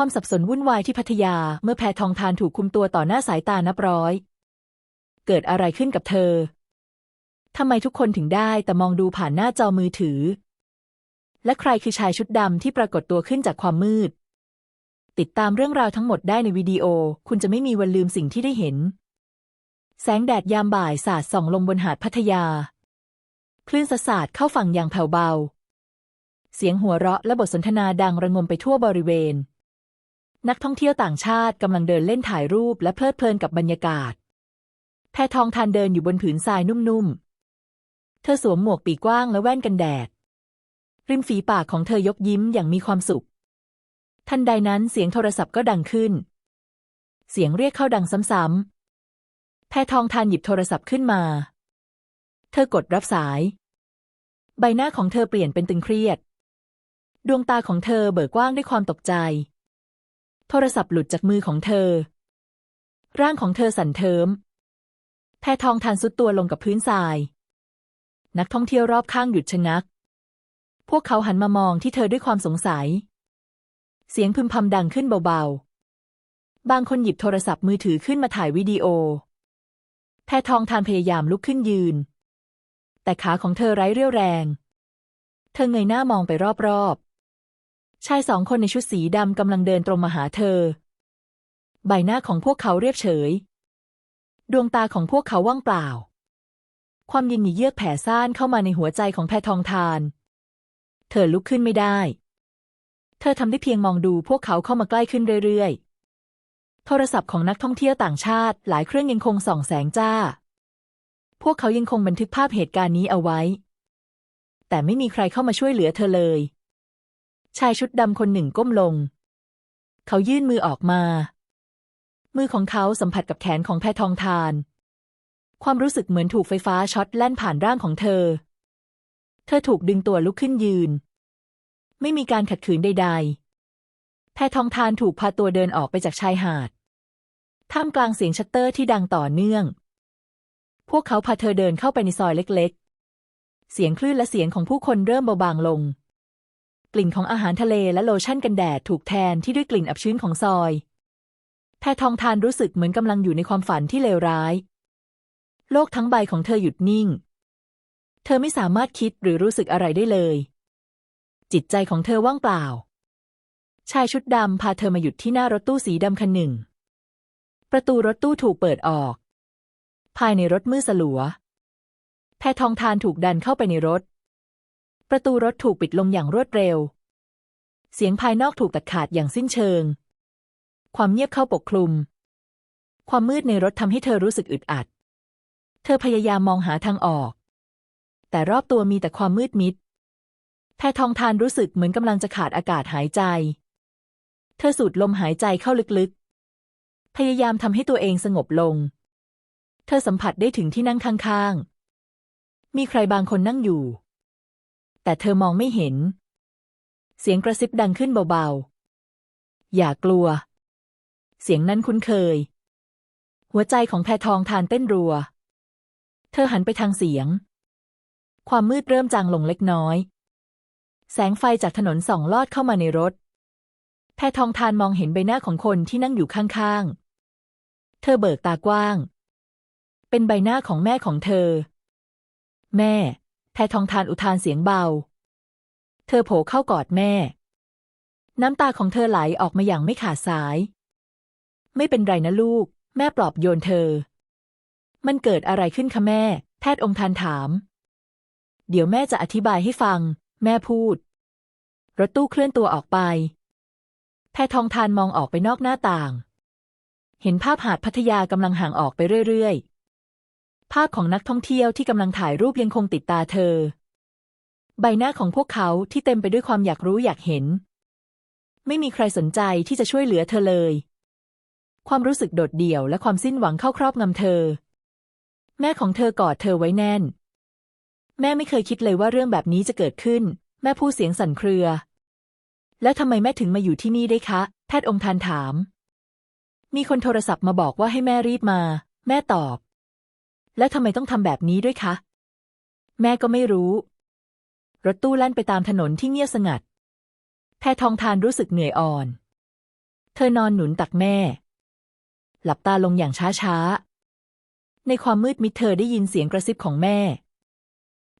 ความสับสนวุ่นวายที่พัทยาเมื่อแพทองทานถูกคุมตัวต่อหน้าสายตานับร้อย เกิดอะไรขึ้นกับเธอทำไมทุกคนถึงได้แต่มองดูผ่านหน้าจอมือถือ และใครคือชายชุดดำที่ปรากฏตัวขึ้นจากความมืด ติดตามเรื่องราวทั้งหมดได้ในวิดีโอ คุณจะไม่มีวันลืมสิ่งที่ได้เห็น แสงแดดยามบ่ายสาดส่องลงบนหาดพัทยา คลื่นสะสาดเข้าฝั่งอย่างแผ่วเบา เสียงหัวเราะและบทสนทนาดังระงมไปทั่วบริเวณ นักท่องเที่ยวต่างชาติกำลังเดินเล่นถ่ายรูปและเพลิดเพลินกับบรรยากาศ แพทองทานเดินอยู่บนผืนทรายนุ่มๆ เธอสวมหมวกปีกว้างและแว่นกันแดด ริมฝีปากของเธอยกยิ้มอย่างมีความสุข ทันใดนั้นเสียงโทรศัพท์ก็ดังขึ้น เสียงเรียกเข้าดังซ้ำๆ แพทองทานหยิบโทรศัพท์ขึ้นมา เธอกดรับสาย ใบหน้าของเธอเปลี่ยนเป็นตึงเครียด ดวงตาของเธอเบิกกว้างด้วยความตกใจ โทรศัพท์หลุดจากมือของเธอ ร่างของเธอสั่นเทิม แพทองทานสุดตัวลงกับพื้นทราย นักท่องเที่ยวรอบข้างหยุดชะงัก พวกเขาหันมามองที่เธอด้วยความสงสัย เสียงพึมพำดังขึ้นเบาๆ บางคนหยิบโทรศัพท์มือถือขึ้นมาถ่ายวิดีโอ แพทองทานพยายามลุกขึ้นยืน แต่ขาของเธอไร้เรี่ยวแรง เธอเงยหน้ามองไปรอบๆ ชายสองคนในชุดสีดำกำลังเดินตรงมาหาเธอ ใบหน้าของพวกเขาเรียบเฉย ดวงตาของพวกเขาว่างเปล่า ความย็นหนีเยือกแผ่ซ่านเข้ามาในหัวใจของแพทองทาน เธอลุกขึ้นไม่ได้ เธอทำได้เพียงมองดูพวกเขาเข้ามาใกล้ขึ้นเรื่อยๆ โทรศัพท์ของนักท่องเที่ยวต่างชาติ หลายเครื่องยังคงส่องแสงจ้า พวกเขายังคงบันทึกภาพเหตุการณ์นี้เอาไว้ แต่ไม่มีใครเข้ามาช่วยเหลือเธอเลย ชายชุดดำคนหนึ่งก้มลง เขายื่นมือออกมา มือของเขาสัมผัสกับแขนของแพทองทาน ความรู้สึกเหมือนถูกไฟฟ้าช็อตแล่นผ่านร่างของเธอ เธอถูกดึงตัวลุกขึ้นยืน ไม่มีการขัดขืนใด ๆ แพทองทานถูกพาตัวเดินออกไปจากชายหาด ท่ามกลางเสียงชัตเตอร์ที่ดังต่อเนื่อง พวกเขาพาเธอเดินเข้าไปในซอยเล็ก ๆ เสียงคลื่นและเสียงของผู้คนเริ่มเบาบางลง กลิ่นของอาหารทะเลและโลชั่นกันแดดถูกแทนที่ด้วยกลิ่นอับชื้นของซอย แพทองทานรู้สึกเหมือนกำลังอยู่ในความฝันที่เลวร้าย โลกทั้งใบของเธอหยุดนิ่ง เธอไม่สามารถคิดหรือรู้สึกอะไรได้เลย จิตใจของเธอว่างเปล่า ชายชุดดำพาเธอมาหยุดที่หน้ารถตู้สีดำคันหนึ่ง ประตูรถตู้ถูกเปิดออก ภายในรถมืดสลัว แพทองทานถูกดันเข้าไปในรถ ประตูรถถูกปิดลงอย่างรวดเร็ว เสียงภายนอกถูกตัดขาดอย่างสิ้นเชิง ความเงียบเข้าปกคลุม ความมืดในรถทำให้เธอรู้สึกอึดอัด เธอพยายามมองหาทางออก แต่รอบตัวมีแต่ความมืดมิด แพทองทานรู้สึกเหมือนกำลังจะขาดอากาศหายใจ เธอสูดลมหายใจเข้าลึกๆ พยายามทำให้ตัวเองสงบลง เธอสัมผัสได้ถึงที่นั่งข้างๆ มีใครบางคนนั่งอยู่ แต่เธอมองไม่เห็น เสียงกระซิบดังขึ้นเบาๆ อย่ากลัว เสียงนั้นคุ้นเคย หัวใจของแพทองทานเต้นรัว เธอหันไปทางเสียง ความมืดเริ่มจางลงเล็กน้อย แสงไฟจากถนนส่องลอดเข้ามาในรถ แพทองทานมองเห็นใบหน้าของคนที่นั่งอยู่ข้างๆ เธอเบิกตากว้าง เป็นใบหน้าของแม่ของเธอ แม่ แพทองทานอุทานเสียงเบา เธอโผล่เข้ากอดแม่ น้ำตาของเธอไหลออกมาอย่างไม่ขาดสาย ไม่เป็นไรนะลูก แม่ปลอบโยนเธอ มันเกิดอะไรขึ้นคะแม่ แพทย์องค์ทานถาม เดี๋ยวแม่จะอธิบายให้ฟัง แม่พูด รถตู้เคลื่อนตัวออกไป แพทองทานมองออกไปนอกหน้าต่าง เห็นภาพหาดพัทยากำลังห่างออกไปเรื่อยๆ ภาพของนักท่องเที่ยวที่กำลังถ่ายรูปยังคงติดตาเธอ ใบหน้าของพวกเขาที่เต็มไปด้วยความอยากรู้อยากเห็น ไม่มีใครสนใจที่จะช่วยเหลือเธอเลย ความรู้สึกโดดเดี่ยวและความสิ้นหวังเข้าครอบงำเธอ แม่ของเธอกอดเธอไว้แน่น แม่ไม่เคยคิดเลยว่าเรื่องแบบนี้จะเกิดขึ้น แม่พูดเสียงสั่นเครือ แล้วทำไมแม่ถึงมาอยู่ที่นี่ได้คะ แพทย์องค์ทานถาม มีคนโทรศัพท์มาบอกว่าให้แม่รีบมา แม่ตอบ แล้วทำไมต้องทำแบบนี้ด้วยคะ แม่ก็ไม่รู้ รถตู้แล่นไปตามถนนที่เงียบสงัด แพทองทานรู้สึกเหนื่อยอ่อน เธอนอนหนุนตักแม่ หลับตาลงอย่างช้าๆ ในความมืดมิดเธอได้ยินเสียงกระซิบของแม่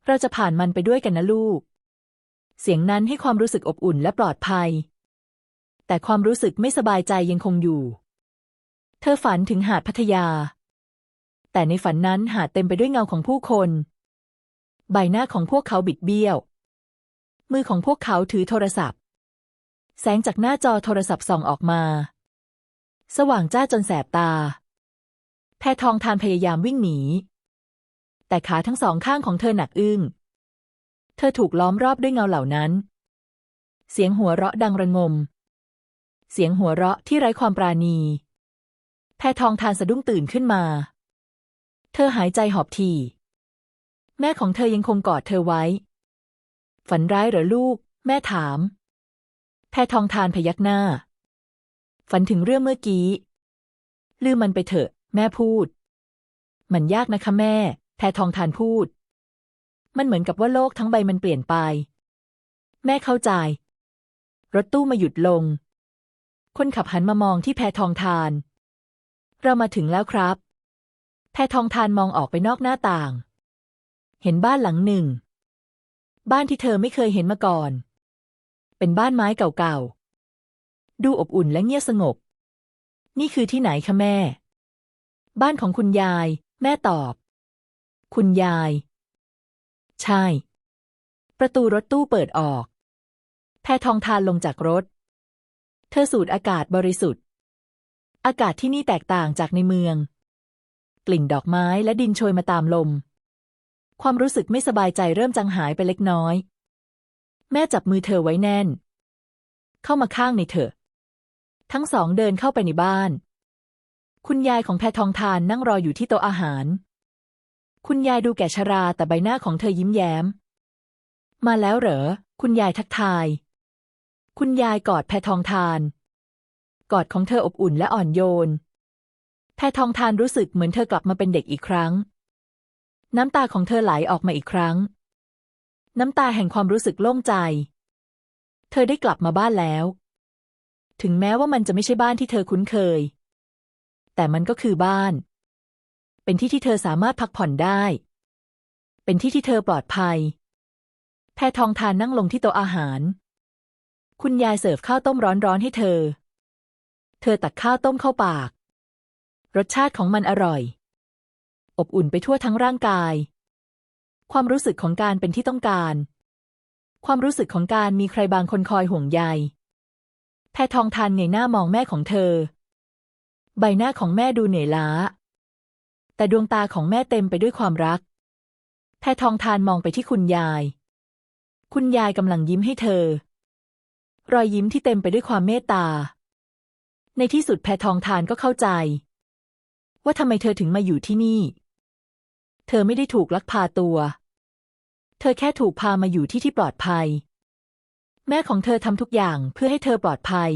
เราจะผ่านมันไปด้วยกันนะลูก เสียงนั้นให้ความรู้สึกอบอุ่นและปลอดภัย แต่ความรู้สึกไม่สบายใจยังคงอยู่ เธอฝันถึงหาดพัทยา แต่ในฝันนั้นหาเต็มไปด้วยเงาของผู้คน ใบหน้าของพวกเขาบิดเบี้ยว มือของพวกเขาถือโทรศัพท์ แสงจากหน้าจอโทรศัพท์ส่องออกมา สว่างจ้าจนแสบตา แพทองทานพยายามวิ่งหนี แต่ขาทั้งสองข้างของเธอหนักอึ้ง เธอถูกล้อมรอบด้วยเงาเหล่านั้น เสียงหัวเราะดังระงม เสียงหัวเราะที่ไร้ความปราณีแพทองทานสะดุ้งตื่นขึ้นมา เธอหายใจหอบที แม่ของเธอยังคงกอดเธอไว้ ฝันร้ายเหรอลูก แม่ถาม แพทองทานพยักหน้า ฝันถึงเรื่องเมื่อกี้ ลืมมันไปเถอะ แม่พูด มันยากนะคะแม่ แพทองทานพูด มันเหมือนกับว่าโลกทั้งใบมันเปลี่ยนไป แม่เข้าใจ รถตู้มาหยุดลง คนขับหันมามองที่แพทองทาน เรามาถึงแล้วครับ แพทองทานมองออกไปนอกหน้าต่าง เห็นบ้านหลังหนึ่ง บ้านที่เธอไม่เคยเห็นมาก่อน เป็นบ้านไม้เก่าๆ ดูอบอุ่นและเงียบสงบ นี่คือที่ไหนคะแม่ บ้านของคุณยาย แม่ตอบ คุณยาย ใช่ ประตูรถตู้เปิดออก แพทองทานลงจากรถ เธอสูดอากาศบริสุทธิ์ อากาศที่นี่แตกต่างจากในเมือง กลิ่นดอกไม้และดินโชยมาตามลม ความรู้สึกไม่สบายใจเริ่มจางหายไปเล็กน้อย แม่จับมือเธอไว้แน่น เข้ามาข้างในเถอะทั้งสองเดินเข้าไปในบ้าน คุณยายของแพทองทานนั่งรออยู่ที่โต๊ะอาหาร คุณยายดูแก่ชราแต่ใบหน้าของเธอยิ้มแย้ม มาแล้วเหรอ คุณยายทักทาย คุณยายกอดแพทองทาน กอดของเธออบอุ่นและอ่อนโยน แพทองทานรู้สึกเหมือนเธอกลับมาเป็นเด็กอีกครั้ง น้ำตาของเธอไหลออกมาอีกครั้ง น้ำตาแห่งความรู้สึกโล่งใจ เธอได้กลับมาบ้านแล้ว ถึงแม้ว่ามันจะไม่ใช่บ้านที่เธอคุ้นเคย แต่มันก็คือบ้าน เป็นที่ที่เธอสามารถพักผ่อนได้ เป็นที่ที่เธอปลอดภัย แพทองทานนั่งลงที่โต๊ะอาหาร คุณยายเสิร์ฟข้าวต้มร้อนๆให้เธอ เธอตักข้าวต้มเข้าปาก รสชาติของมันอร่อย อบอุ่นไปทั่วทั้งร่างกาย ความรู้สึกของการเป็นที่ต้องการ ความรู้สึกของการมีใครบางคนคอยห่วงใย แพทองทานเงยหน้ามองแม่ของเธอ ใบหน้าของแม่ดูเหนื่อยล้า แต่ดวงตาของแม่เต็มไปด้วยความรัก แพทองทานมองไปที่คุณยาย คุณยายกำลังยิ้มให้เธอ รอยยิ้มที่เต็มไปด้วยความเมตตาในที่สุดแพทองทานก็เข้าใจ ว่าทำไมเธอถึงมาอยู่ที่นี่ เธอไม่ได้ถูกลักพาตัว เธอแค่ถูกพามาอยู่ที่ที่ปลอดภัย แม่ของเธอทำทุกอย่างเพื่อให้เธอปลอดภัย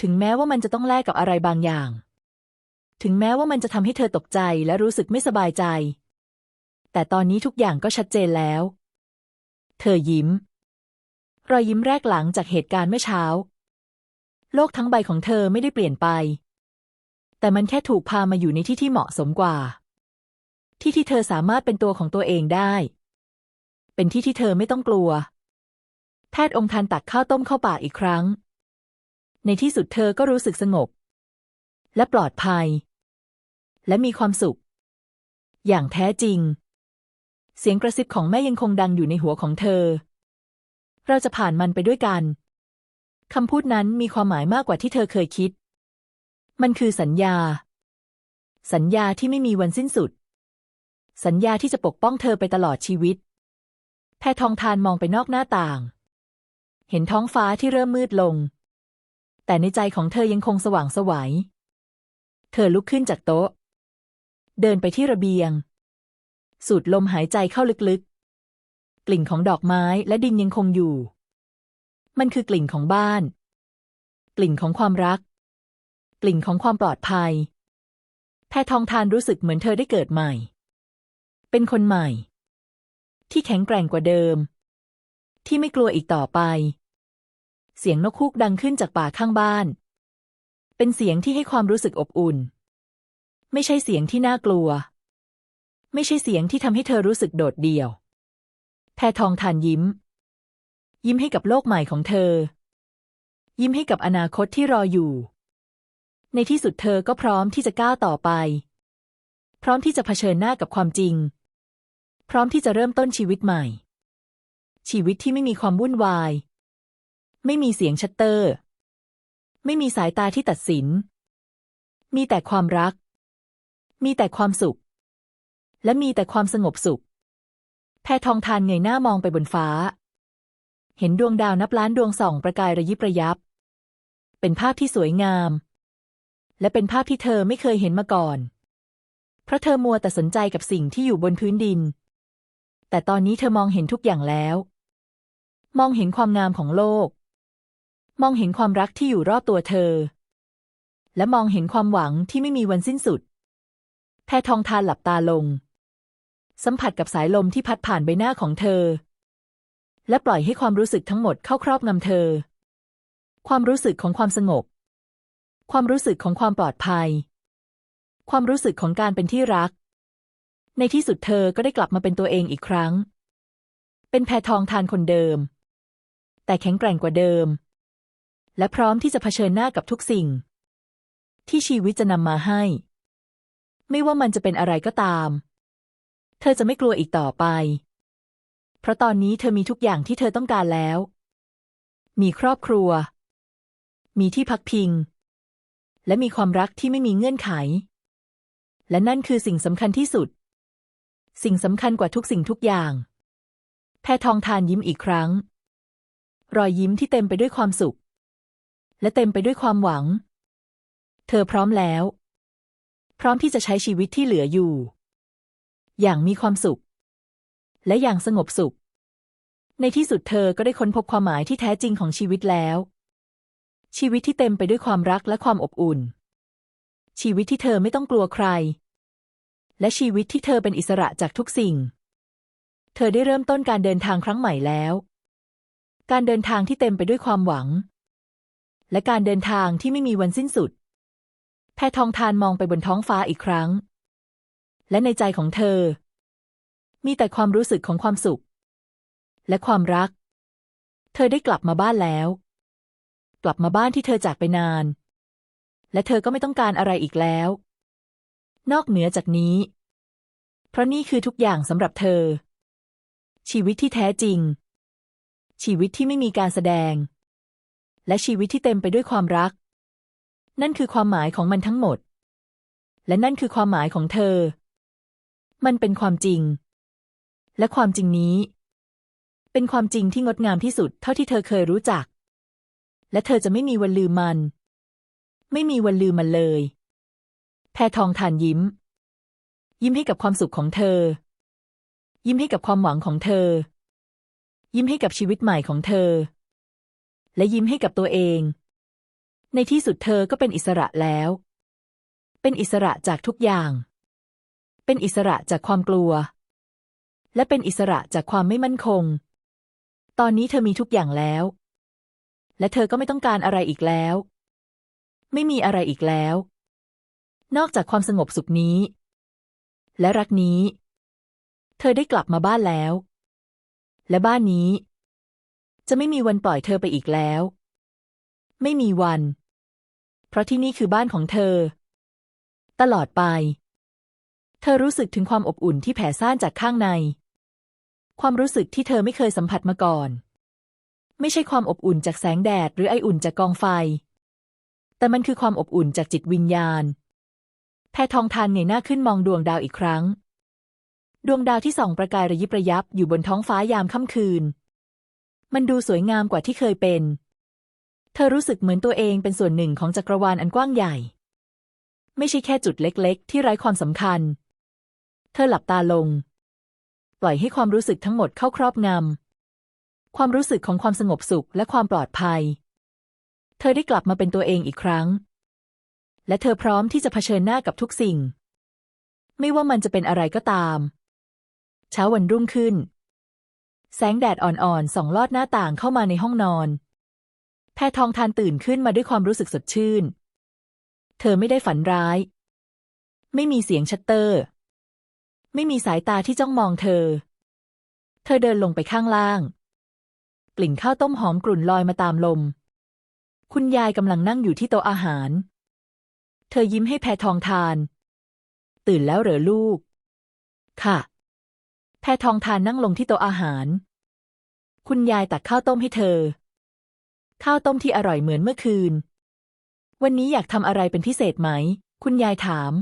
ถึงแม้ว่ามันจะต้องแลกกับอะไรบางอย่าง ถึงแม้ว่ามันจะทำให้เธอตกใจและรู้สึกไม่สบายใจ แต่ตอนนี้ทุกอย่างก็ชัดเจนแล้ว เธอยิ้ม รอยยิ้มแรกหลังจากเหตุการณ์เมื่อเช้า โลกทั้งใบของเธอไม่ได้เปลี่ยนไป แต่มันแค่ถูกพามาอยู่ในที่ที่เหมาะสมกว่า ที่ที่เธอสามารถเป็นตัวของตัวเองได้ เป็นที่ที่เธอไม่ต้องกลัว แพทย์องค์ทันตักข้าวต้มเข้าปากอีกครั้ง ในที่สุดเธอก็รู้สึกสงบ และปลอดภัย และมีความสุข อย่างแท้จริง เสียงกระซิบของแม่ยังคงดังอยู่ในหัวของเธอ เราจะผ่านมันไปด้วยกันคำพูดนั้นมีความหมายมากกว่าที่เธอเคยคิด มันคือสัญญา สัญญาที่ไม่มีวันสิ้นสุด สัญญาที่จะปกป้องเธอไปตลอดชีวิต แพทองทานมองไปนอกหน้าต่าง เห็นท้องฟ้าที่เริ่มมืดลง แต่ในใจของเธอยังคงสว่างสวัย เธอลุกขึ้นจากโต๊ะ เดินไปที่ระเบียง สูดลมหายใจเข้าลึกๆ กลิ่นของดอกไม้และดินยังคงอยู่ มันคือกลิ่นของบ้าน กลิ่นของความรัก กลิ่นของความปลอดภัย แพทองทานรู้สึกเหมือนเธอได้เกิดใหม่ เป็นคนใหม่ ที่แข็งแกร่งกว่าเดิม ที่ไม่กลัวอีกต่อไป เสียงนกคูกดังขึ้นจากป่าข้างบ้าน เป็นเสียงที่ให้ความรู้สึกอบอุ่น ไม่ใช่เสียงที่น่ากลัว ไม่ใช่เสียงที่ทำให้เธอรู้สึกโดดเดี่ยว แพทองทานยิ้ม ยิ้มให้กับโลกใหม่ของเธอยิ้มให้กับอนาคตที่รออยู่ ในที่สุดเธอก็พร้อมที่จะก้าวต่อไป พร้อมที่จะเผชิญหน้ากับความจริง พร้อมที่จะเริ่มต้นชีวิตใหม่ ชีวิตที่ไม่มีความวุ่นวาย ไม่มีเสียงชัตเตอร์ ไม่มีสายตาที่ตัดสิน มีแต่ความรัก มีแต่ความสุข และมีแต่ความสงบสุข แพทองทานเงยหน้ามองไปบนฟ้า เห็นดวงดาวนับล้านดวงส่องประกายระยิบระยับ เป็นภาพที่สวยงาม และเป็นภาพที่เธอไม่เคยเห็นมาก่อน เพราะเธอมัวแต่สนใจกับสิ่งที่อยู่บนพื้นดิน แต่ตอนนี้เธอมองเห็นทุกอย่างแล้ว มองเห็นความงามของโลก มองเห็นความรักที่อยู่รอบตัวเธอ และมองเห็นความหวังที่ไม่มีวันสิ้นสุด แพทองทานหลับตาลง สัมผัสกับสายลมที่พัดผ่านใบหน้าของเธอ และปล่อยให้ความรู้สึกทั้งหมดเข้าครอบงำเธอ ความรู้สึกของความสงบ ความรู้สึกของความปลอดภัย ความรู้สึกของการเป็นที่รัก ในที่สุดเธอก็ได้กลับมาเป็นตัวเองอีกครั้ง เป็นแพทองทานคนเดิม แต่แข็งแกร่งกว่าเดิม และพร้อมที่จะเผชิญหน้ากับทุกสิ่ง ที่ชีวิตจะนำมาให้ ไม่ว่ามันจะเป็นอะไรก็ตาม เธอจะไม่กลัวอีกต่อไป เพราะตอนนี้เธอมีทุกอย่างที่เธอต้องการแล้ว มีครอบครัว มีที่พักพิง และมีความรักที่ไม่มีเงื่อนไข และนั่นคือสิ่งสำคัญที่สุด สิ่งสำคัญกว่าทุกสิ่งทุกอย่าง แพทองทานยิ้มอีกครั้ง รอยยิ้มที่เต็มไปด้วยความสุข และเต็มไปด้วยความหวัง เธอพร้อมแล้ว พร้อมที่จะใช้ชีวิตที่เหลืออยู่ อย่างมีความสุข และอย่างสงบสุข ในที่สุดเธอก็ได้ค้นพบความหมายที่แท้จริงของชีวิตแล้ว ชีวิตที่เต็มไปด้วยความรักและความอบอุ่น ชีวิตที่เธอไม่ต้องกลัวใคร และชีวิตที่เธอเป็นอิสระจากทุกสิ่ง เธอได้เริ่มต้นการเดินทางครั้งใหม่แล้ว การเดินทางที่เต็มไปด้วยความหวัง และการเดินทางที่ไม่มีวันสิ้นสุด แพทองทานมองไปบนท้องฟ้าอีกครั้ง และในใจของเธอ มีแต่ความรู้สึกของความสุข และความรัก เธอได้กลับมาบ้านแล้ว กลับมาบ้านที่เธอจากไปนาน และเธอก็ไม่ต้องการอะไรอีกแล้ว นอกเหนือจากนี้ เพราะนี่คือทุกอย่างสำหรับเธอ ชีวิตที่แท้จริง ชีวิตที่ไม่มีการแสดง และชีวิตที่เต็มไปด้วยความรัก นั่นคือความหมายของมันทั้งหมด และนั่นคือความหมายของเธอ มันเป็นความจริง และความจริงนี้ เป็นความจริงที่งดงามที่สุดเท่าที่เธอเคยรู้จัก และเธอจะไม่มีวันลืมมัน ไม่มีวันลืมมันเลย แพทองทานยิ้ม ยิ้มให้กับความสุขของเธอ ยิ้มให้กับความหวังของเธอ ยิ้มให้กับชีวิตใหม่ของเธอ และยิ้มให้กับตัวเอง ในที่สุดเธอก็เป็นอิสระแล้ว เป็นอิสระจากทุกอย่าง เป็นอิสระจากความกลัว และเป็นอิสระจากความไม่มั่นคง ตอนนี้เธอมีทุกอย่างแล้ว และเธอก็ไม่ต้องการอะไรอีกแล้ว ไม่มีอะไรอีกแล้ว นอกจากความสงบสุขนี้ และรักนี้ เธอได้กลับมาบ้านแล้ว และบ้านนี้ จะไม่มีวันปล่อยเธอไปอีกแล้ว ไม่มีวัน เพราะที่นี่คือบ้านของเธอ ตลอดไป เธอรู้สึกถึงความอบอุ่นที่แผ่ซ่านจากข้างใน ความรู้สึกที่เธอไม่เคยสัมผัสมาก่อน ไม่ใช่ความอบอุ่นจากแสงแดด หรือไออุ่นจากกองไฟ แต่มันคือความอบอุ่นจากจิตวิญญาณ แพทองทานเงยหน้าขึ้นมองดวงดาวอีกครั้ง ดวงดาวที่ส่องประกายระยิบระยับอยู่บนท้องฟ้ายามค่ำคืน มันดูสวยงามกว่าที่เคยเป็น เธอรู้สึกเหมือนตัวเองเป็นส่วนหนึ่งของจักรวาลอันกว้างใหญ่ ไม่ใช่แค่จุดเล็ก ๆ ที่ไร้ความสำคัญ เธอหลับตาลง ปล่อยให้ความรู้สึกทั้งหมดเข้าครอบงำ ความรู้สึกของความสงบสุขและความปลอดภัย เธอได้กลับมาเป็นตัวเองอีกครั้ง และเธอพร้อมที่จะเผชิญหน้ากับทุกสิ่ง ไม่ว่ามันจะเป็นอะไรก็ตาม เช้าวันรุ่งขึ้น แสงแดดอ่อนๆส่องลอดหน้าต่างเข้ามาในห้องนอน แพทองทานตื่นขึ้นมาด้วยความรู้สึกสดชื่น เธอไม่ได้ฝันร้าย ไม่มีเสียงชัตเตอร์ ไม่มีสายตาที่จ้องมองเธอ เธอเดินลงไปข้างล่าง กลิ่นข้าวต้มหอมกลุ่นลอยมาตามลม คุณยายกำลังนั่งอยู่ที่โต๊ะอาหาร เธอยิ้มให้แพทองทาน ตื่นแล้วเหรอลูก ค่ะ แพทองทานนั่งลงที่โต๊ะอาหาร คุณยายตักข้าวต้มให้เธอ ข้าวต้มที่อร่อยเหมือนเมื่อคืน วันนี้อยากทำอะไรเป็นพิเศษไหม คุณยายถาม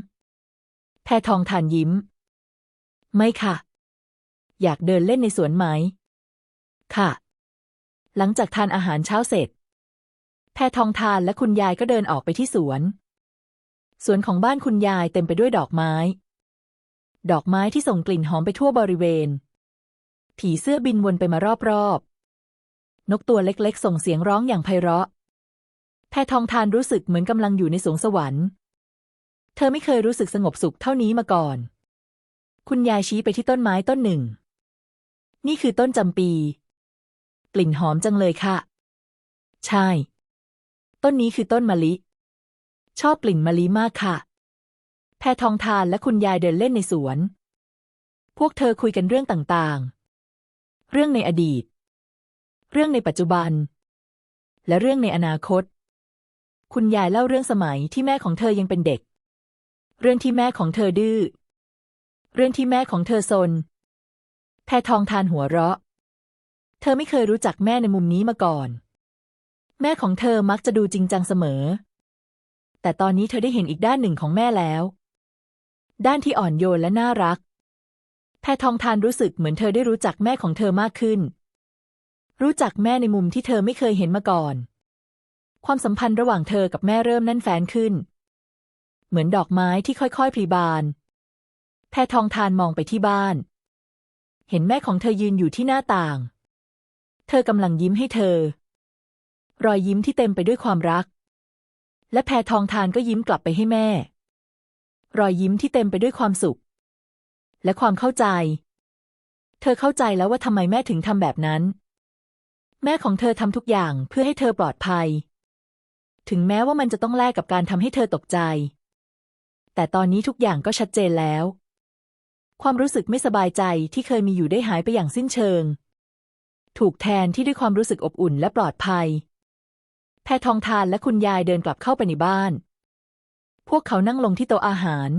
แพทองทานยิ้ม ไม่ค่ะ อยากเดินเล่นในสวนไหม ค่ะ หลังจากทานอาหารเช้าเสร็จ แพทองทานและคุณยายก็เดินออกไปที่สวน สวนของบ้านคุณยายเต็มไปด้วยดอกไม้ ดอกไม้ที่ส่งกลิ่นหอมไปทั่วบริเวณ ผีเสื้อบินวนไปมารอบๆ นกตัวเล็กๆ ส่งเสียงร้องอย่างไพเราะ แพทองทานรู้สึกเหมือนกำลังอยู่ในสวงสวรรค์ เธอไม่เคยรู้สึกสงบสุขเท่านี้มาก่อน คุณยายชี้ไปที่ต้นไม้ต้นหนึ่ง นี่คือต้นจำปี กลิ่นหอมจังเลยค่ะ ใช่ ต้นนี้คือต้นมะลิ ชอบกลิ่นมะลิมากค่ะ แพทองทานและคุณยายเดินเล่นในสวน พวกเธอคุยกันเรื่องต่างๆ เรื่องในอดีต เรื่องในปัจจุบัน และเรื่องในอนาคต คุณยายเล่าเรื่องสมัยที่แม่ของเธอยังเป็นเด็ก เรื่องที่แม่ของเธอดื้อ เรื่องที่แม่ของเธอซนแพทองทานหัวเราะ เธอไม่เคยรู้จักแม่ในมุมนี้มาก่อน แม่ของเธอมักจะดูจริงจังเสมอ แต่ตอนนี้เธอได้เห็นอีกด้านหนึ่งของแม่แล้ว ด้านที่อ่อนโยนและน่ารัก แพทองทานรู้สึกเหมือนเธอได้รู้จักแม่ของเธอมากขึ้น รู้จักแม่ในมุมที่เธอไม่เคยเห็นมาก่อน ความสัมพันธ์ระหว่างเธอกับแม่เริ่มแน่นแฟนขึ้น เหมือนดอกไม้ที่ค่อยๆพลีบาน แพทองทานมองไปที่บ้าน เห็นแม่ของเธอยืนอยู่ที่หน้าต่าง เธอกำลังยิ้มให้เธอ รอยยิ้มที่เต็มไปด้วยความรัก และแพทองทานก็ยิ้มกลับไปให้แม่ รอยยิ้มที่เต็มไปด้วยความสุข และความเข้าใจ เธอเข้าใจแล้วว่าทำไมแม่ถึงทำแบบนั้น แม่ของเธอทำทุกอย่างเพื่อให้เธอปลอดภัย ถึงแม้ว่ามันจะต้องแลกกับการทำให้เธอตกใจ แต่ตอนนี้ทุกอย่างก็ชัดเจนแล้ว ความรู้สึกไม่สบายใจที่เคยมีอยู่ได้หายไปอย่างสิ้นเชิง ถูกแทนที่ด้วยความรู้สึกอบอุ่นและปลอดภัย แพทองทานและคุณยายเดินกลับเข้าไปในบ้าน พวกเขานั่งลงที่โต๊ะอาหาร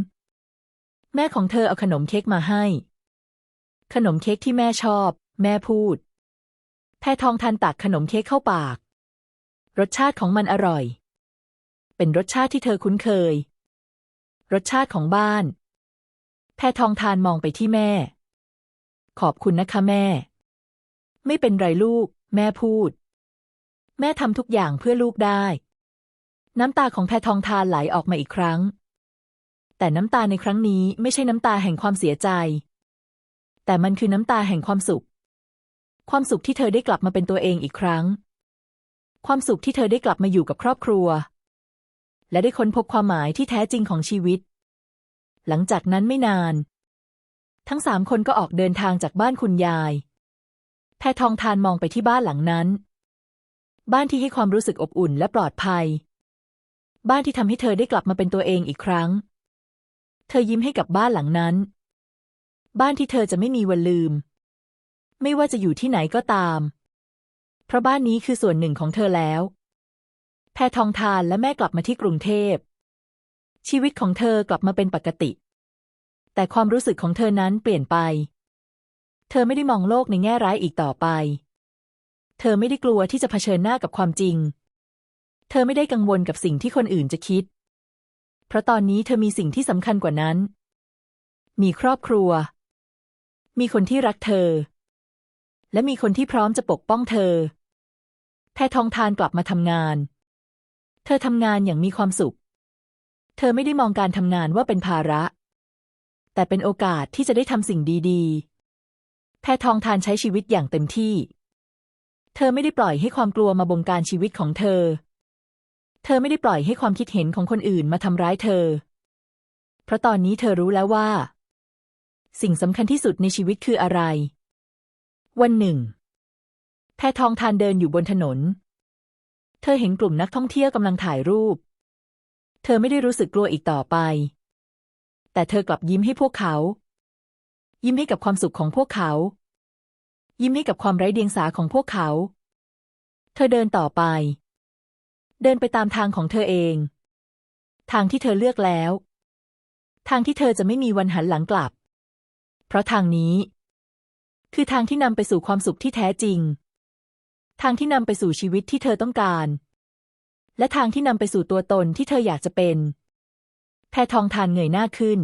แม่ของเธอเอาขนมเค้กมาให้ ขนมเค้กที่แม่ชอบ แม่พูด แพทองทานตักขนมเค้กเข้าปาก รสชาติของมันอร่อย เป็นรสชาติที่เธอคุ้นเคย รสชาติของบ้าน แพทองทานมองไปที่แม่ ขอบคุณนะคะแม่ ไม่เป็นไรลูก แม่พูด แม่ทำทุกอย่างเพื่อลูกได้ น้ำตาของแพทองทานไหลออกมาอีกครั้ง แต่น้ำตาในครั้งนี้ไม่ใช่น้ำตาแห่งความเสียใจ แต่มันคือน้ำตาแห่งความสุข ความสุขที่เธอได้กลับมาเป็นตัวเองอีกครั้ง ความสุขที่เธอได้กลับมาอยู่กับครอบครัว และได้ค้นพบความหมายที่แท้จริงของชีวิต หลังจากนั้นไม่นาน ทั้งสามคนก็ออกเดินทางจากบ้านคุณยาย แพทองทานมองไปที่บ้านหลังนั้น บ้านที่ให้ความรู้สึกอบอุ่นและปลอดภัย บ้านที่ทำให้เธอได้กลับมาเป็นตัวเองอีกครั้ง เธอยิ้มให้กับบ้านหลังนั้น บ้านที่เธอจะไม่มีวันลืม ไม่ว่าจะอยู่ที่ไหนก็ตาม เพราะบ้านนี้คือส่วนหนึ่งของเธอแล้ว แพทองทานและแม่กลับมาที่กรุงเทพ ชีวิตของเธอกลับมาเป็นปกติ แต่ความรู้สึกของเธอนั้นเปลี่ยนไป ธอไม่ได้มองโลกในแง่ร้ายอีกต่อไป เธอไม่ได้กลัวที่จะเผชิญหน้ากับความจริง เธอไม่ได้กังวลกับสิ่งที่คนอื่นจะคิด เพราะตอนนี้เธอมีสิ่งที่สำคัญกว่านั้น มีครอบครัว มีคนที่รักเธอ และมีคนที่พร้อมจะปกป้องเธอ แพทองทานกลับมาทำงาน เธอทำงานอย่างมีความสุข เธอไม่ได้มองการทำงานว่าเป็นภาระ แต่เป็นโอกาสที่จะได้ทำสิ่งดี ๆ แพทองทานใช้ชีวิตอย่างเต็มที่ เธอไม่ได้ปล่อยให้ความกลัวมาบงการชีวิตของเธอ เธอไม่ได้ปล่อยให้ความคิดเห็นของคนอื่นมาทำร้ายเธอ เพราะตอนนี้เธอรู้แล้วว่า สิ่งสำคัญที่สุดในชีวิตคืออะไร วันหนึ่ง แพทองทานเดินอยู่บนถนน เธอเห็นกลุ่มนักท่องเที่ยวกำลังถ่ายรูป เธอไม่ได้รู้สึกกลัวอีกต่อไป แต่เธอกลับยิ้มให้พวกเขา ยิ้มให้กับความสุขของพวกเขา ยิ้มให้กับความไร้เดียงสาของพวกเขา เธอเดินต่อไป เดินไปตามทางของเธอเอง ทางที่เธอเลือกแล้ว ทางที่เธอจะไม่มีวันหันหลังกลับ เพราะทางนี้ คือทางที่นำไปสู่ความสุขที่แท้จริง ทางที่นำไปสู่ชีวิตที่เธอต้องการ และทางที่นำไปสู่ตัวตนที่เธออยากจะเป็นแพทองทานเงยหน้าขึ้น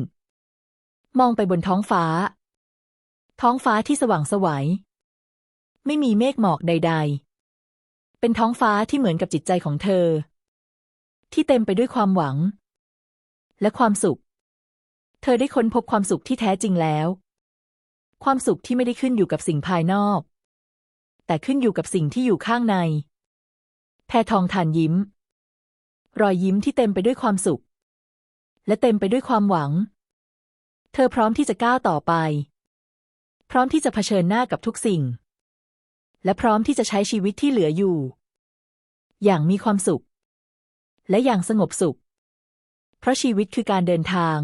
มองไปบนท้องฟ้า ท้องฟ้าที่สว่างสวัย ไม่มีเมฆหมอกใด ๆ เป็นท้องฟ้าที่เหมือนกับจิตใจของเธอ ที่เต็มไปด้วยความหวัง และความสุข เธอได้ค้นพบความสุขที่แท้จริงแล้ว ความสุขที่ไม่ได้ขึ้นอยู่กับสิ่งภายนอก แต่ขึ้นอยู่กับสิ่งที่อยู่ข้างใน แพทองทานยิ้ม รอยยิ้มที่เต็มไปด้วยความสุข และเต็มไปด้วยความหวัง เธอพร้อมที่จะก้าวต่อไป พร้อมที่จะเผชิญหน้ากับทุกสิ่ง และพร้อมที่จะใช้ชีวิตที่เหลืออยู่ อย่างมีความสุข และอย่างสงบสุข เพราะชีวิตคือการเดินทาง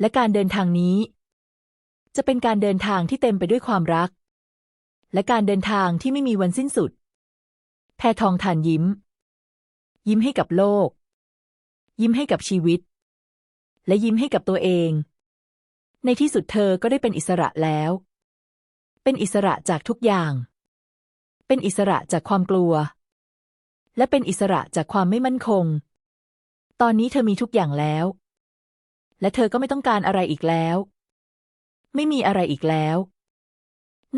และการเดินทางนี้ จะเป็นการเดินทางที่เต็มไปด้วยความรัก และการเดินทางที่ไม่มีวันสิ้นสุด แพทองทานยิ้ม ยิ้มให้กับโลก ยิ้มให้กับชีวิต และยิ้มให้กับตัวเอง ในที่สุดเธอก็ได้เป็นอิสระแล้ว เป็นอิสระจากทุกอย่าง เป็นอิสระจากความกลัว และเป็นอิสระจากความไม่มั่นคง ตอนนี้เธอมีทุกอย่างแล้ว และเธอก็ไม่ต้องการอะไรอีกแล้ว ไม่มีอะไรอีกแล้ว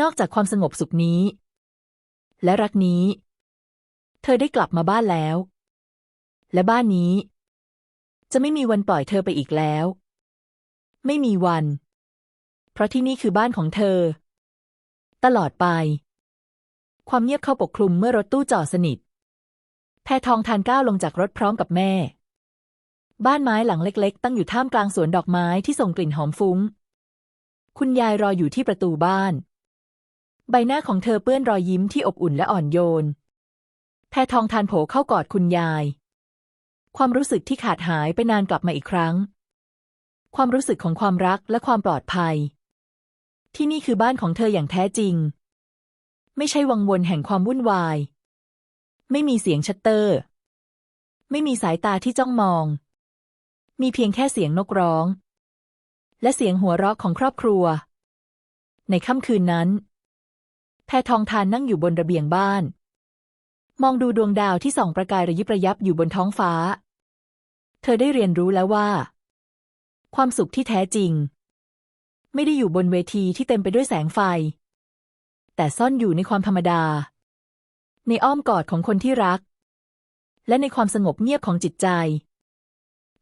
นอกจากความสงบสุขนี้ และรักนี้ เธอได้กลับมาบ้านแล้ว และบ้านนี้ จะไม่มีวันปล่อยเธอไปอีกแล้ว ไม่มีวัน เพราะที่นี่คือบ้านของเธอ ตลอดไป ความเงียบเข้าปกคลุมเมื่อรถตู้จอดสนิท แพทองทานก้าวลงจากรถพร้อมกับแม่ บ้านไม้หลังเล็กๆ ตั้งอยู่ท่ามกลางสวนดอกไม้ที่ส่งกลิ่นหอมฟุ้ง คุณยายรออยู่ที่ประตูบ้าน ใบหน้าของเธอเปื้อนรอยยิ้มที่อบอุ่นและอ่อนโยน แพทองทานโผเข้ากอดคุณยาย ความรู้สึกที่ขาดหายไปนานกลับมาอีกครั้ง ความรู้สึกของความรักและความปลอดภัย ที่นี่คือบ้านของเธออย่างแท้จริง ไม่ใช่วังวนแห่งความวุ่นวาย ไม่มีเสียงชัตเตอร์ ไม่มีสายตาที่จ้องมอง มีเพียงแค่เสียงนกร้อง และเสียงหัวเราะของครอบครัว ในค่ำคืนนั้น แพทองทานนั่งอยู่บนระเบียงบ้าน มองดูดวงดาวที่ส่องประกายระยิบระยับอยู่บนท้องฟ้า เธอได้เรียนรู้แล้วว่า ความสุขที่แท้จริง ไม่ได้อยู่บนเวทีที่เต็มไปด้วยแสงไฟ แต่ซ่อนอยู่ในความธรรมดา ในอ้อมกอดของคนที่รัก และในความสงบเงียบของจิตใจ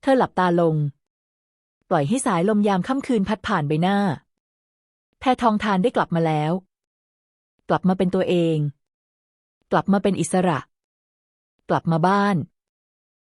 เธอหลับตาลง ปล่อยให้สายลมยามค่ำคืนพัดผ่านใบหน้า แพทองทานได้กลับมาแล้ว กลับมาเป็นตัวเอง กลับมาเป็นอิสระ กลับมาบ้าน